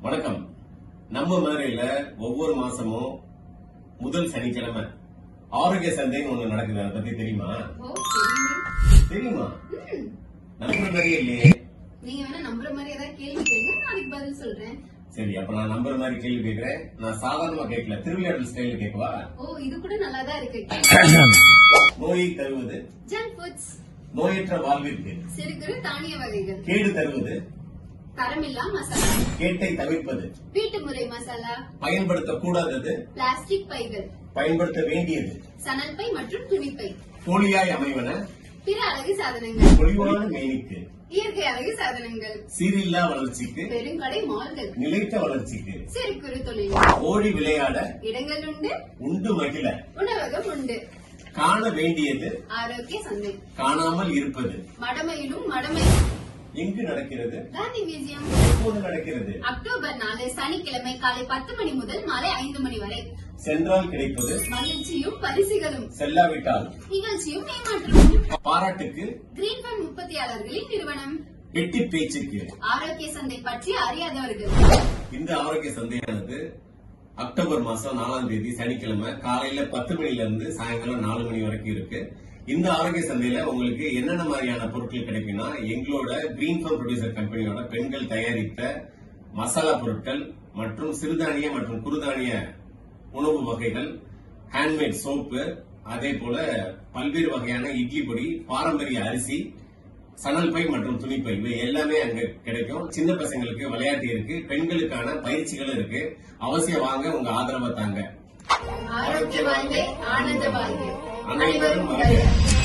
வணக்கம். நம்ம மதுரையில ஒவ்வொரு மாசமும் முதல் சனிக்கிழமை ஆரோக்கிய சந்தைன்னு ஒண்ணு நடக்குது. அதை பத்தி தெரியுமா? தெரியுமே. நம்புற மாதிரியே இல்லையே. நீங்க வேணா நம்புற மாதிரி ஏதாவது கேள்வி கேளுங்க. நான் அதுக்கு பதில் சொல்றேன். சரி அப்ப நான் நம்புற மாதிரி கேள்வி கேட்கிறேன். நான் சாதாரணமா கேட்கல. திருவிளையாடல் ஸ்டைல கேட்கவா? ஓ இது கூட நல்லா தான் இருக்கு. நோயை தருவது. ஜங்க் ஃபுட்ஸ் நோயற்ற வாழ்விற்கு. சிறு குறு தானிய வகைகள். கேடு தருவது. தரமில்லா மசாலா. கேட்டை தவிர்ப்பது. வீட்டு முறை மசாலா. பயன்படுத்தக்கூடாதது. பிளாஸ்டிக் பைகள். பயன்படுத்த வேண்டியது. சணல் பை மற்றும் துணிப்பை. போலியாய் அமைவன. பிற அழகு சாதனங்கள். பொலிவான மேனிக்கு. இயற்கை அழகு சாதனங்கள். சீரில்லா வளர்ச்சிக்கு. பெருங்கடை மால்கள். நிலைத்த வளர்ச்சிக்கு. சிறு குறு தொழில். ஓடி விளையாட. இடங்கள் உண்டு. உண்டு மகிழ. உணவகம் உண்டு. காண வேண்டியது. ஆரோக்கிய சந்தை. காணாமல் இருப்பது. மடமையிலும் மடமை. எங்கு நடக்கிறது? காந்தி மியூசியம். எப்போது நடக்கிறது? அக்டோபர் நாலு சனிக்கிழமை காலை பத்து மணி முதல் மாலை ஐந்து மணி வரை. சென்றால் கிடைப்பது? மகிழ்ச்சியும் பரிசுகளும். செல்லாவிட்டால்? நிகழ்ச்சியும் பாராட்டுக்கு? கிரீன் ஃபண்ட் உற்பத்தியாளர்களின் நிறுவனம். வெட்டி பேச்சுக்கு? ஆரோக்கிய சந்தை பற்றி அறியாதவர்கள். இந்த ஆரோக்கிய சந்தையானது அக்டோபர் மாசம் நாலாம் தேதி சனிக்கிழமை காலையில பத்து மணில இருந்து சாயங்காலம் நாலு மணி வரைக்கும் இருக்கு. இந்த ஆரோக்கிய சந்தையில உங்களுக்கு என்னென்ன மாதிரியான பொருட்கள் கிடைக்கும்னா எங்களோட கிரீன் ஃபார்ம் ப்ரொடியூசர் கம்பெனியோட பெண்கள் தயாரித்த மசாலா பொருட்கள் மற்றும் சிறுதானிய மற்றும் குறுதானிய உணவு வகைகள் ஹேண்ட்மேட் சோப்பு அதே போல பல்வேறு வகையான இட்லி பொடி பாரம்பரிய அரிசி சணல் பை மற்றும் துணிப்பை இவை எல்லாமே அங்க கிடைக்கும். சின்ன பசங்களுக்கு விளையாட்டு இருக்கு பெண்களுக்கான பயிற்சிகளும் இருக்கு. அவசியம் வாங்க உங்க ஆதரவை தாங்க. ஆரோக்கிய வாழ்க்கை ஆனந்த வாழ்க்கை. 那你们不可以。